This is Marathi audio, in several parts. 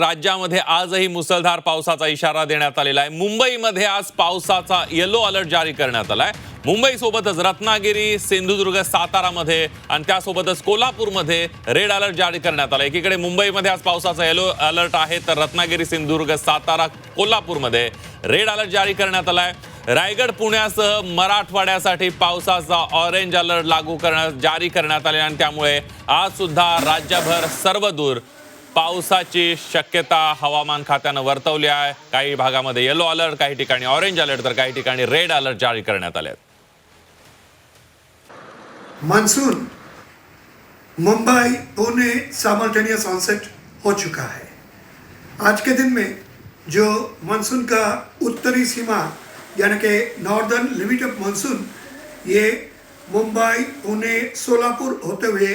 राज्यामध्ये आजही मुसळधार पावसाचा इशारा देण्यात आलेला आहे. मुंबईमध्ये आज पावसाचा येलो अलर्ट जारी करण्यात आलाय. मुंबईसोबतच रत्नागिरी सिंधुदुर्ग सातारामध्ये आणि त्यासोबतच कोल्हापूरमध्ये रेड अलर्ट जारी करण्यात आला एकीकडे मुंबईमध्ये आज पावसाचा येलो अलर्ट आहे तर रत्नागिरी सिंधुदुर्ग सातारा कोल्हापूरमध्ये रेड अलर्ट जारी करण्यात आलाय. रायगड पुण्यासह मराठवाड्यासाठी पावसाचा ऑरेंज अलर्ट लागू करण्यात जारी करण्यात आले आणि त्यामुळे आज सुद्धा राज्यभर सर्वदूर पावसाची शक्यता हवामान खात्यानं वर्तवली आहे. काही भागामध्ये येलो अलर्ट काही ठिकाणी ऑरेंज अलर्ट तर काही ठिकाणी रेड अलर्ट जारी करण्यात आले आहेत. Monsoon Mumbai Pune simultaneous onset हो चुका है. आज के दिन में जो मानसून का उत्तरी सीमा यानी कि नॉर्दर्न लिमिट ऑफ मानसून ये मुंबई पुणे सोलापुर होते हुए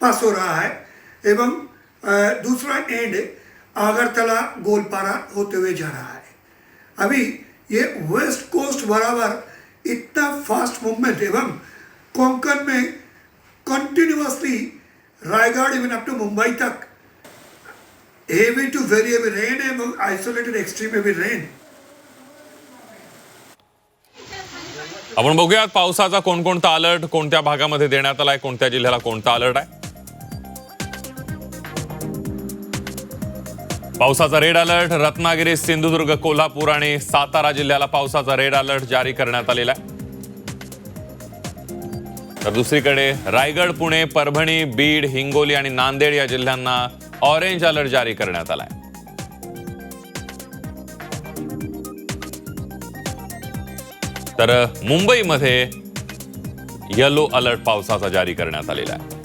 पास हो रहा है एवं दूसरा एंड आगरतला गोलपारा होते हुए जा रहा है। अभी ये वेस्ट कोस्ट बराबर इतना फास्ट मूवमेंट एवं कोंकण में continuously Raigad even up to Mumbai तक heavy to very heavy rain एवं आइसोलेटेड एक्सट्रीम हेवी रेन आपण बघूयात पावसाचा कोणकोणता अलर्ट कोणत्या भागामध्ये देण्यात आलाय कोणत्या जिल्ह्याला कोणता अलर्ट आहे? पावसाचा रेड अलर्ट रत्नागिरी सिंधुदुर्ग कोल्हापूर आणि सातारा जिल्ह्याला पावसाचा रेड अलर्ट जारी करण्यात आलेला आहे. तर दुसरीकडे रायगड पुणे परभणी बीड हिंगोली आणि नांदेड या जिल्ह्यांना ऑरेंज अलर्ट जारी करण्यात आलाय तर मुंबईमध्ये येलो अलर्ट पावसाचा जारी करण्यात आलेला आहे.